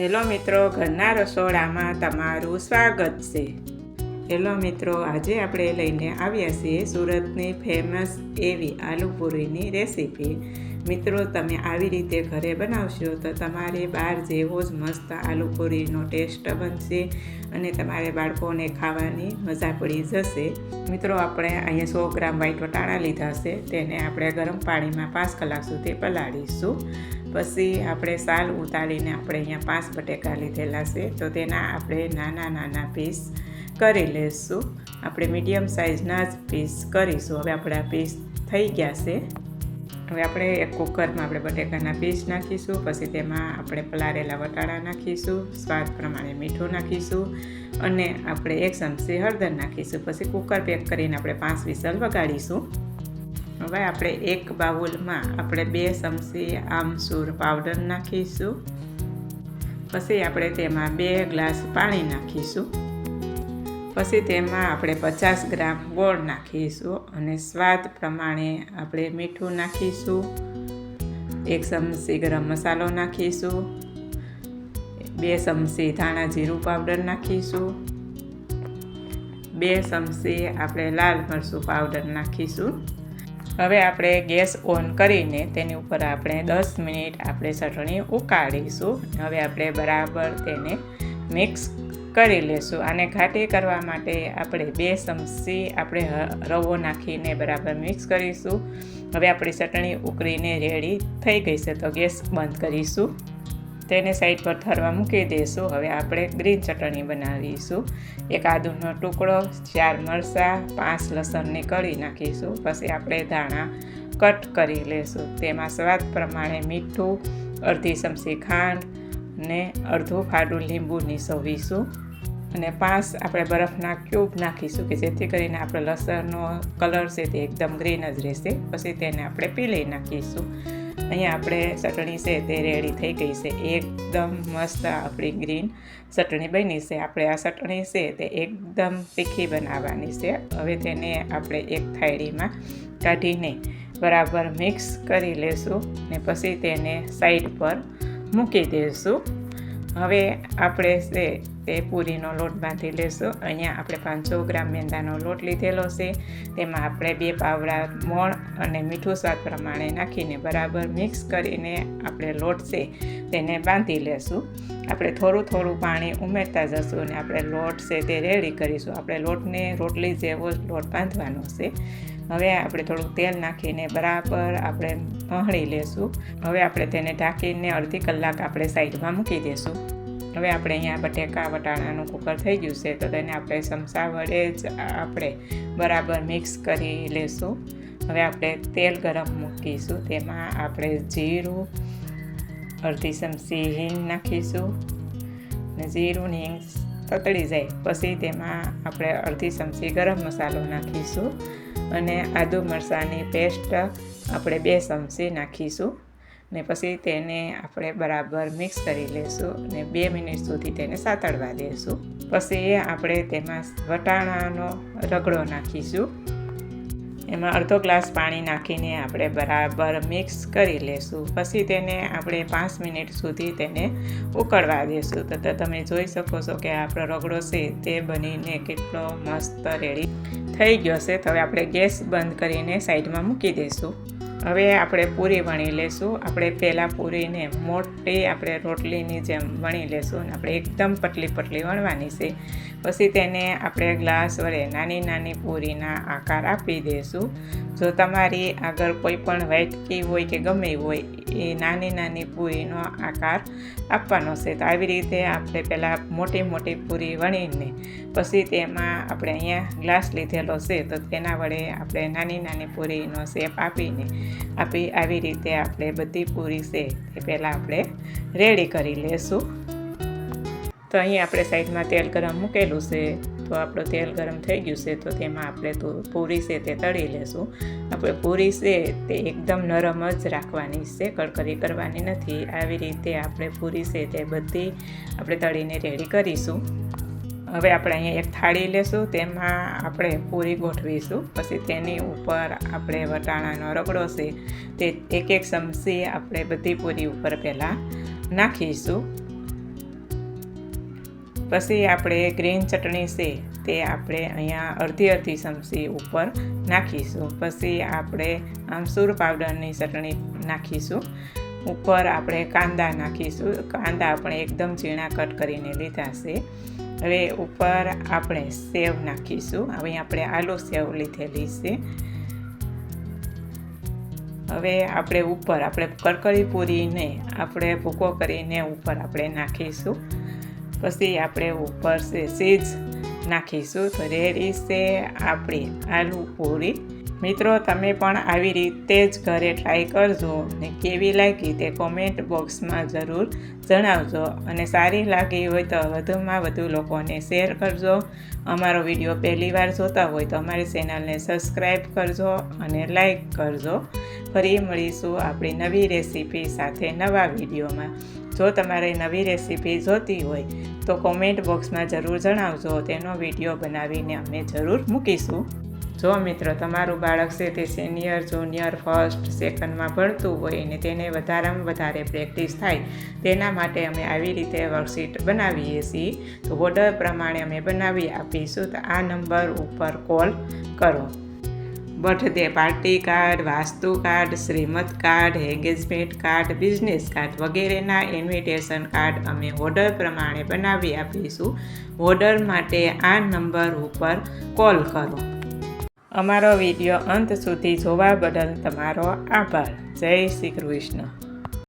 Hello મિત્રો ઘરના રસોડામાં તમારું સ્વાગત છે. હેલો મિત્રો, આજે આપણે લઈને આવ્યા છીએ સુરતની ફેમસ એવી આલુપૂરીની રેસીપી મિત્રો, તમે આવી રીતે ઘરે બનાવશો તો તમારે બહાર જેવો જ મસ્ત આલુપૂરીનો ટેસ્ટ બનશે અને તમારે બાળકોને ખાવાની મજા પડી જશે. મિત્રો, આપણે અહીંયા સો ગ્રામ વ્હાઈટ વટાણા લીધા છે. તેને આપણે ગરમ પાણીમાં પાંચ કલાક સુધી પલાળીશું. પછી આપણે સાલ ઉતારીને આપણે અહીંયા પાંચ બટેકા લીધેલા છે, તો તેના આપણે નાના નાના પીસ કરી લઈશું આપણે મીડિયમ સાઇઝના જ પીસ કરીશું. હવે આપણા પીસ થઈ ગયા છે. હવે આપણે એક કુકરમાં આપણે બટેકાના પીસ નાખીશું, પછી તેમાં આપણે પલાળેલા વટાણા નાખીશું, સ્વાદ પ્રમાણે મીઠું નાખીશું, અને આપણે એક ચમચી હળદર નાખીશું. પછી કુકર પેક કરીને આપણે પાંચ વિસલ વગાડીશું. હવે આપણે એક બાઉલમાં આપણે બે ચમચી આમસૂર પાવડર નાખીશું. પછી આપણે તેમાં બે ગ્લાસ પાણી નાખીશું. પછી તેમાં આપણે પચાસ ગ્રામ ગોળ નાખીશું અને સ્વાદ પ્રમાણે આપણે મીઠું નાખીશું. એક ચમચી ગરમ મસાલો નાખીશું. બે ચમચી ધાણા જીરું પાવડર નાખીશું. બે ચમચી આપણે લાલ મરચું પાવડર નાખીશું. હવે આપણે ગેસ ઓન કરીને તેની ઉપર આપણે દસ મિનિટ આપણે ચટણી ઉકાળીશું હવે આપણે બરાબર તેને મિક્સ કરી લેશું. આને ઘાટી કરવા માટે આપણે બે ચમચી આપણે રવો નાખીને બરાબર મિક્સ કરીશું. હવે આપણી ચટણી ઉકળીને રેડી થઈ ગઈ છે, તો ગેસ બંધ કરીશું. તેને સાઈડ પર થરવા મૂકી દઈશું. હવે આપણે ગ્રીન ચટણી બનાવીશું. એક આદુનો ટુકડો, ચાર મરચાં, પાંચ લસણની કળી નાખીશું. પછી આપણે ધાણા કટ કરી લેશું. તેમાં સ્વાદ પ્રમાણે મીઠું, અડધી ચમચી ખાંડ ને અડધું ફાડું લીંબુ નીસવીશું. અને પાંચ આપણે બરફના ક્યુબ નાખીશું કે જેથી કરીને આપણે લસણનો કલર છે તે એકદમ ગ્રીન જ રહેશે. પછી તેને આપણે પીલી નાખીશું. અહીંયા આપણે ચટણી છે તે રેડી થઈ ગઈ છે. એકદમ મસ્ત આપણી ગ્રીન ચટણી બની છે. આપણે આ ચટણી છે તે એકદમ તીખી બનાવવાની છે. હવે તેને આપણે એક થાળીમાં કાઢીને બરાબર મિક્સ કરી લેશું ને પછી તેને સાઈડ પર મૂકી દઈશું હવે આપણે છે તે પૂરીનો લોટ બાંધી લેશું. અહીંયા આપણે પાંચસો ગ્રામ મેંદાનો લોટ લીધેલો છે. તેમાં આપણે બે પાવડા મોણ અને મીઠું સ્વાદ પ્રમાણે નાખીને બરાબર મિક્સ કરીને આપણે લોટ છે તેને બાંધી લેશું. આપણે થોડું થોડું પાણી ઉમેરતા જશું અને આપણે લોટ છે તે રેડી કરીશું. આપણે લોટને રોટલી જેવો લોટ બાંધવાનો છે. હવે આપણે થોડુંક તેલ નાખીને બરાબર આપણે ભણી લેશું. હવે આપણે તેને ઢાંકીને અડધી કલાક આપણે સાઈડમાં મૂકી દઈશું હવે આપણે અહીંયા બટેકા, વટાણાનું કુકર થઈ ગયું છે તો તેને આપણે ચમચા વડે જ આપણે બરાબર મિક્સ કરી લેશું. હવે આપણે તેલ ગરમ મૂકીશું. તેમાં આપણે જીરું અડધી ચમચી હિંગ નાખીશું ને જીરું હિંગ તતડી જાય પછી તેમાં આપણે અડધી ચમચી ગરમ મસાલો નાખીશું અને આદુ મરચાંની પેસ્ટ આપણે બે ચમચી નાખીશું ને પછી તેને આપણે બરાબર મિક્સ કરી લઈશું અને બે મિનિટ સુધી તેને સાતળવા દઈશું પછી આપણે તેમાં વટાણાનો રગડો નાખીશું એમાં અડધો ગ્લાસ પાણી નાખીને આપણે બરાબર મિક્સ કરી લેશું. પછી તેને આપણે પાંચ મિનિટ સુધી તેને ઉકળવા દઈશું તો તમે જોઈ શકો છો કે આપણો રગડો છે તે બનીને કેટલો મસ્ત રેડી થઈ ગયો છે. તો હવે આપણે ગેસ બંધ કરીને સાઈડમાં મૂકી દઈશું હવે આપણે પૂરી વણી લેશું. આપણે પહેલાં પૂરીને મોટી આપણે રોટલીની જેમ વણી લેશું અને આપણે એકદમ પતલી પતલી વણવાની છે. પછી તેને આપણે ગ્લાસ વડે નાની નાની પૂરીના આકાર આપી દઈશું જો તમારી આગળ કોઈ પણ વાટકી હોય કે ગમે હોય, એ નાની નાની પૂરીનો આકાર આપવાનો છે. તો આવી રીતે આપણે પહેલાં મોટી મોટી પૂરી વણીને પછી તેમાં આપણે અહીંયા ગ્લાસ લીધેલો છે. તો તેના વડે આપણે નાની નાની પૂરીનો શેપ આપીને આપી આવી રીતે આપણે બધી પૂરી છે એ પહેલાં આપણે રેડી કરી લેશું. તો અહીં આપણે સાઈડમાં તેલ ગરમ મૂકેલું છે. તો આપણું તેલ ગરમ થઈ ગયું છે, તો તેમાં આપણે પૂરી છે તે તળી લેશું. આપણે પૂરી છે તે એકદમ નરમ જ રાખવાની છે કડકરી કરવાની નથી. આવી રીતે આપણે પૂરી છે તે બધી આપણે તળીને રેડી કરીશું. હવે આપણે અહીંયા એક થાળી લેશું, તેમાં આપણે પૂરી ગોઠવીશું. પછી તેની ઉપર આપણે વટાણાનો રગડો છે, તે એક એક ચમચી આપણે બધી પૂરી ઉપર પહેલાં નાખીશું. પછી આપણે ગ્રીન ચટણી છે, તે આપણે અહીંયા અડધી અડધી ચમચી ઉપર નાખીશું. પછી આપણે આમસૂર પાવડરની ચટણી નાખીશું. ઉપર આપણે કાંદા નાખીશું. કાંદા આપણે એકદમ ઝીણા કટ કરીને લીધા છે. હવે ઉપર આપણે સેવ નાખીશું. હવે આપણે આલુ સેવ લીધેલી છે. હવે આપણે ઉપર આપણે કરકરી પૂરીને આપણે ભૂકો કરીને ઉપર આપણે નાખીશું. પછી આપણે ઉપર સે સીજ નાખીશું. તો રેડી છે આપણી આલુ પૂરી. મિત્રો, તમે પણ આવી રીતે જ ઘરે ટ્રાય કરજો ને કેવી લાગી તે કોમેન્ટ બોક્સમાં જરૂર જણાવજો અને સારી લાગી હોય તો વધુમાં વધુ લોકોને શેર કરજો. અમારો વીડિયો પહેલીવાર જોતા હોય તો અમારી ચેનલને સબસ્ક્રાઈબ કરજો અને લાઈક કરજો. ફરી મળીશું આપણી નવી રેસીપી સાથે નવા વિડીયોમાં. જો તમારે નવી રેસીપી જોતી હોય તો કોમેન્ટ બોક્સમાં જરૂર જણાવજો. તેનો વીડિયો બનાવીને અમે જરૂર મૂકીશું. જો મિત્રો, તમારું બાળક છે તે સિનિયર જુનિયર ફર્સ્ટ સેકન્ડમાં ભણતું હોય અને તેને વધારેમાં વધારે પ્રેક્ટિસ થાય, તેના માટે અમે આવી રીતે વર્કશીટ બનાવીએ છીએ. તો ઓર્ડર પ્રમાણે અમે બનાવી આપીશું. તો આ નંબર ઉપર કોલ કરો. Birthday party card, vastu card, શ્રીમત card engagement card business card વગેરેના ઇન્વિટેશન કાર્ડ અમે ઓર્ડર પ્રમાણે બનાવી આપીશું. ઓર્ડર માટે આ નંબર ઉપર કોલ કરો. અમારો વીડિયો અંત સુધી જોવા બદલ તમારો આભાર. જય શ્રી કૃષ્ણ.